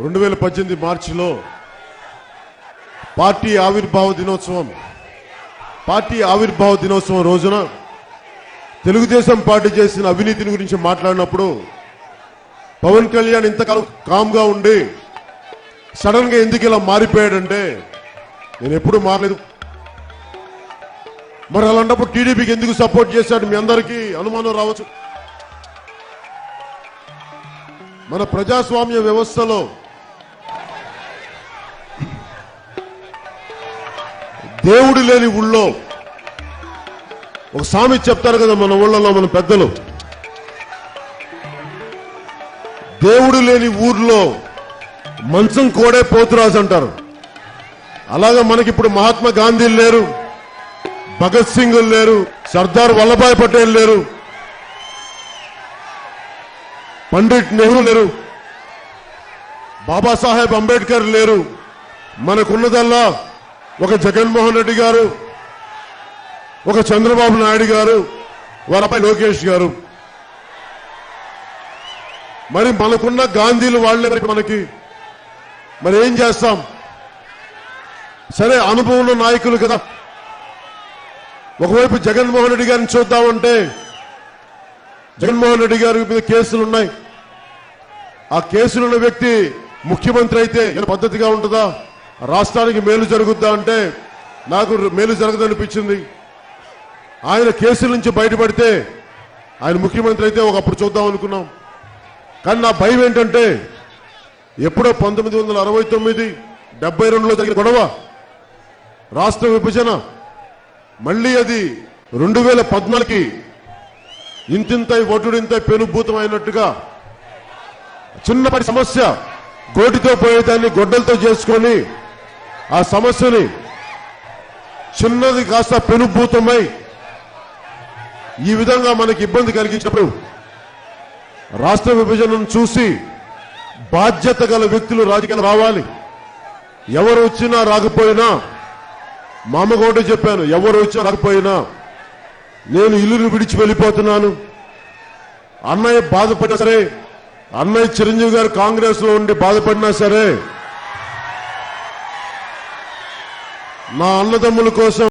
రెండు వేల పద్దెనిమిది మార్చిలో పార్టీ ఆవిర్భావ దినోత్సవం పార్టీ ఆవిర్భావ దినోత్సవం రోజున తెలుగుదేశం పార్టీ చేసిన అవినీతిని గురించి మాట్లాడినప్పుడు పవన్ కళ్యాణ్ ఇంతకాలం కామ్గా ఉండి సడన్గా ఎందుకు ఇలా మారిపోయాడంటే నేను ఎప్పుడు మారలేదు. మరి అలాంటప్పుడు టీడీపీకి ఎందుకు సపోర్ట్ చేశాడు మీ అందరికీ అనుమానం రావచ్చు. మన ప్రజాస్వామ్య వ్యవస్థలో దేవుడు లేని ఊళ్ళో ఒక స్వామి చెప్తారు కదా మన ఊళ్ళలో మన పెద్దలు. దేవుడు లేని ఊర్లో మంచం కోడే పోతురాజు అంటారు. అలాగా మనకిప్పుడు మహాత్మా గాంధీ లేరు భగత్ సింగ్ లేరు సర్దార్ వల్లభాయ్ పటేల్ లేరు పండిట్ నెహ్రూ లేరు బాబాసాహెబ్ అంబేద్కర్ లేరు మనకున్నదల్లా ఒక జగన్మోహన్ రెడ్డి గారు ఒక చంద్రబాబు నాయుడు గారు వారిపై లోకేష్ గారు. మరి మనకున్న గాంధీలు వాళ్ళే మరి మనకి? మరి ఏం చేస్తాం? సరే అనుభవంలో నాయకులు కదా. ఒకవైపు జగన్మోహన్ రెడ్డి గారిని చూద్దామంటే జగన్మోహన్ రెడ్డి గారి మీద కేసులు ఉన్నాయి ఆ కేసులున్న వ్యక్తి ముఖ్యమంత్రి అయితే పద్ధతిగా ఉంటుందా? రాష్ట్రానికి మేలు జరుగుద్దా అంటే నాకు మేలు జరగదనిపించింది. ఆయన కేసుల నుంచి బయటపడితే ఆయన ముఖ్యమంత్రి అయితే ఒకప్పుడు చూద్దాం అనుకున్నాం. కానీ నా భయం ఏంటంటే ఎప్పుడో పంతొమ్మిది వందల అరవై తొమ్మిది డెబ్బై రెండులో జరిగిన గొడవ రాష్ట్ర విభజన మళ్ళీ అది రెండు వేల పద్నాలుగుకి ఇంతింతై ఒటుడింతై పెనుభూతం అయినట్టుగా చిన్నపాటి సమస్య గోటితో పోయేదాన్ని గొడ్డలతో చేసుకొని ఆ సమస్యని చిన్నది కాస్త పెనుభూతమై ఈ విధంగా మనకి ఇబ్బంది కలిగించినప్పుడు రాష్ట్ర విభజనను చూసి బాధ్యత గల వ్యక్తులు రాజకీయాలు రావాలి. ఎవరు వచ్చినా రాకపోయినా మా చెప్పాను ఎవరు వచ్చినా రాకపోయినా నేను ఇల్లుని విడిచి వెళ్ళిపోతున్నాను. అన్నయ్య బాధపడినా సరే అన్నయ్య చిరంజీవి గారు కాంగ్రెస్లో ఉండి బాధపడినా సరే మా అన్నదమ్ముల కోసం